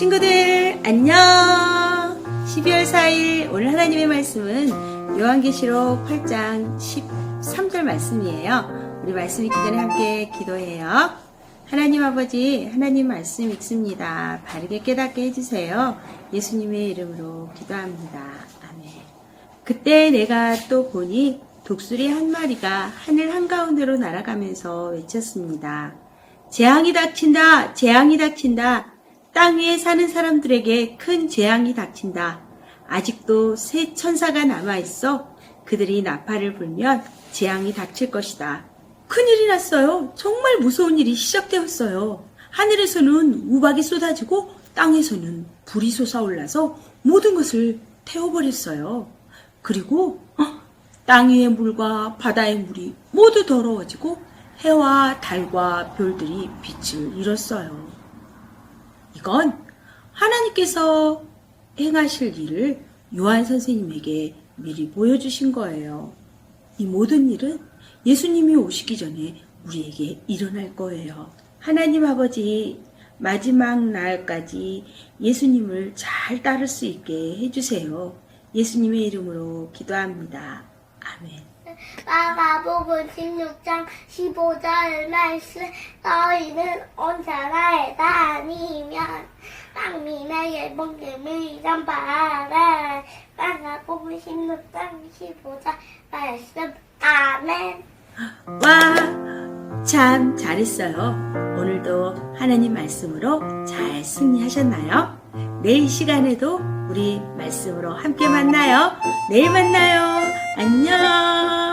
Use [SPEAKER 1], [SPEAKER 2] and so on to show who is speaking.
[SPEAKER 1] 친구들 안녕. 12월 4일 오늘 하나님의 말씀은 요한계시록 8장 13절 말씀이에요. 우리 말씀 읽기 전에 함께 기도해요. 하나님 아버지 하나님 말씀 읽습니다. 바르게 깨닫게 해주세요. 예수님의 이름으로 기도합니다. 아멘. 그때 내가 또 보니 독수리 한 마리가 하늘 한가운데로 날아가면서 외쳤습니다. 재앙이 닥친다 재앙이 닥친다. 땅 위에 사는 사람들에게 큰 재앙이 닥친다. 아직도 새 천사가 남아있어 그들이 나팔을 불면 재앙이 닥칠 것이다. 큰일이 났어요. 정말 무서운 일이 시작되었어요. 하늘에서는 우박이 쏟아지고 땅에서는 불이 솟아올라서 모든 것을 태워버렸어요. 그리고 어, 땅 위의 물과 바다의 물이 모두 더러워지고 해와 달과 별들이 빛을 잃었어요. 이건 하나님께서 행하실 일을 요한 선생님에게 미리 보여주신 거예요. 이 모든 일은 예수님이 오시기 전에 우리에게 일어날 거예요. 하나님 아버지, 마지막 날까지 예수님을 잘 따를 수 있게 해주세요. 예수님의 이름으로 기도합니다. 아멘.
[SPEAKER 2] 마가복음 16장 15절 말씀 너희는 온 나라에 다니면 땅민의 예봉금을 전파하라 마가복음 16장 15절 말씀 아멘
[SPEAKER 1] 와, 참 잘했어요. 오늘도 하나님 말씀으로 잘 승리하셨나요? 내일 시간에도 우리 말씀으로 함께 만나요. 내일 만나요. 안녕.